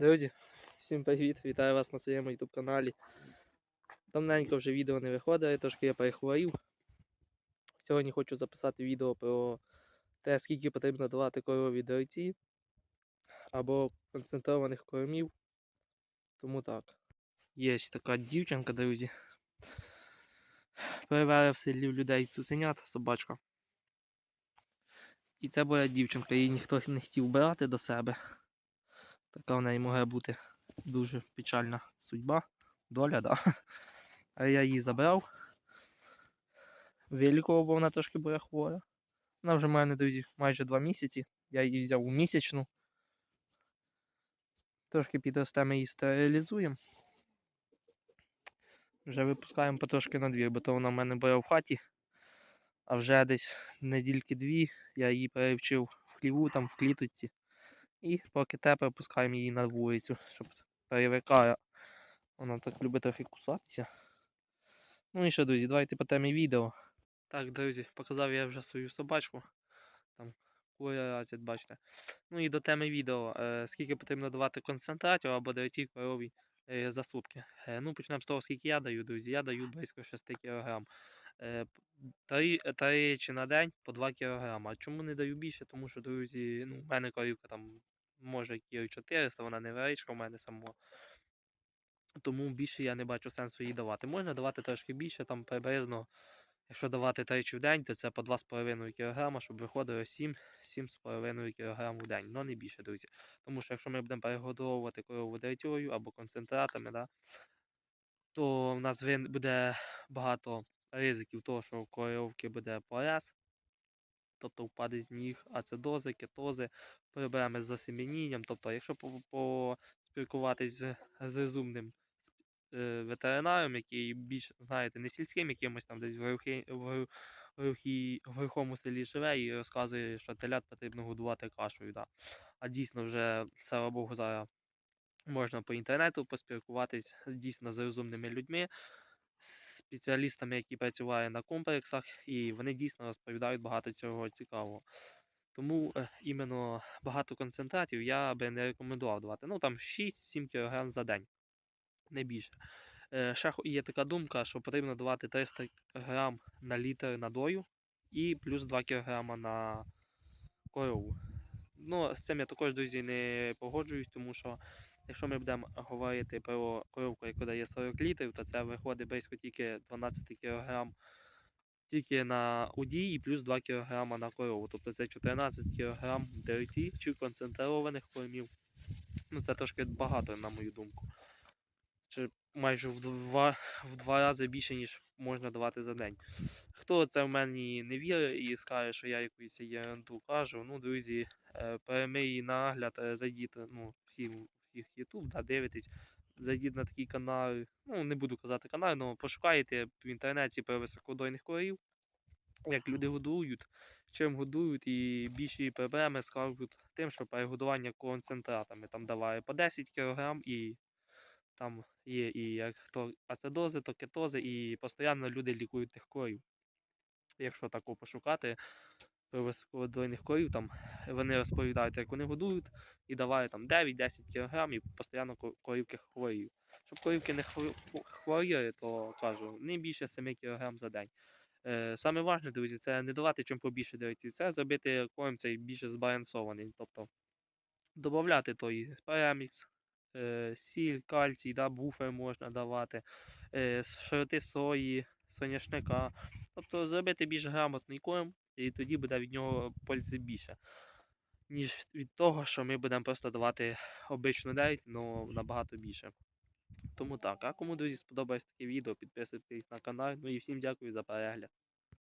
Друзі, всім привіт! Вітаю вас на своєму YouTube каналі. Давненько вже відео не виходить, трошки я перехворів. Сьогодні хочу записати відео про те, скільки потрібно давати корові дойці або концентрованих кормів. Тому так. Є така дівчинка, друзі. Перевели в селі людей цуценят, собачка. І це була дівчинка, її ніхто не хотів брати до себе. Така в неї може бути дуже печальна судьба, доля, да. А я її забрав. Вилікував, бо вона трошки була хвора. Вона вже мене, друзі, майже два місяці. Я її взяв у місячну. Трошки підросте, ми її стерилізуємо. Вже випускаємо потрошки на двір, бо то вона в мене була в хаті. А вже десь недільки дві я її перевчив в хліву, там в кліточці. І поки тепло, пускаємо її на вулицю, щоб перевикає. Вона так любить трохи кусатися. Ну і що, друзі, давайте по темі відео. Так, друзі, показав я вже свою собачку. Там курять, бачите. Ну і до теми відео. Е, скільки потрібно давати концентратів або деревців корові е, за сутки. Е, ну, почнемо з того, скільки я даю, друзі. Я даю близько 6 кг. Е, три, три чи на день по 2 кг. Чому не даю більше? Тому що, друзі, ну, в мене корівка там може кіло 400, вона не невеличка у мене самого. Тому більше я не бачу сенсу їй давати. Можна давати трошки більше, там приблизно, якщо давати тричі в день, то це по 2,5 кг, щоб виходило 7-7,5 кг в день. Ну не більше, друзі. Тому що якщо ми будемо перегодовувати корову дертьою або концентратами, да, то в нас буде багато ризиків того, що у коровки буде порез, тобто впаде з ніг ацидози, кетози, проблеми з засемінінням. Тобто, якщо поспілкуватись з, з розумним е, ветеринаром, який більш, знаєте, не сільським якимось там десь в, глухі, в, глу- в, глухому селі живе і розказує, що телят потрібно годувати кашею. Да. А дійсно вже, слава Богу, зараз можна по інтернету поспілкуватись дійсно з розумними людьми, спеціалістами, які працюють на комплексах, і вони дійсно розповідають багато цього цікавого. Тому е, іменно багато концентратів я би не рекомендував давати. Ну там 6-7 кг за день, не більше. Е, ще є така думка, що потрібно давати 300 г на літр надою і плюс 2 кг на корову. Ну, з цим я також, друзі, не погоджуюсь, тому що якщо ми будемо говорити про коровку, яка дає 40 літрів, то це виходить близько тільки 12 кг тільки на удій і плюс 2 кг на корову. Тобто це 14 кг дерті чи концентрованих кормів. Ну це трошки багато, на мою думку. Чи майже в два, в два рази більше, ніж можна давати за день. Хто це в мені не вірить і скаже, що я якусь ерунду кажу, ну, друзі, е, перемий нагляд, е, зайдіть, ну, всі, всіх YouTube, да, дивитесь, зайдіть на такий канал, ну, не буду казати канал, але пошукайте в інтернеті про високодойних корів, як люди годують, чим годують, і більші проблеми скажуть тим, що перегодування концентратами. Там даває по 10 кг і там є і як то ацидози, то кетози, і постійно люди лікують тих корів. Якщо тако пошукати про високодойних корів, там вони розповідають, як вони годують, і давали там 9-10 кг постійно корівки хворіють. Щоб корівки не хво- хворіли, то кажу, не більше 7 кг за день. Е, саме важне, друзі, це не давати чим побільше дивитися, це зробити корм цей більше збалансований. Тобто додати той премікс, е, сіль, кальцій, да, буфер можна давати, е, шроти сої, соняшника. Тобто зробити більш грамотний корм, і тоді буде від нього пользи більше, ніж від того, що ми будемо просто давати обичну дев'ять, але набагато більше. Тому так, а кому друзі сподобалось таке відео, підписуйтесь на канал. Ну і всім дякую за перегляд.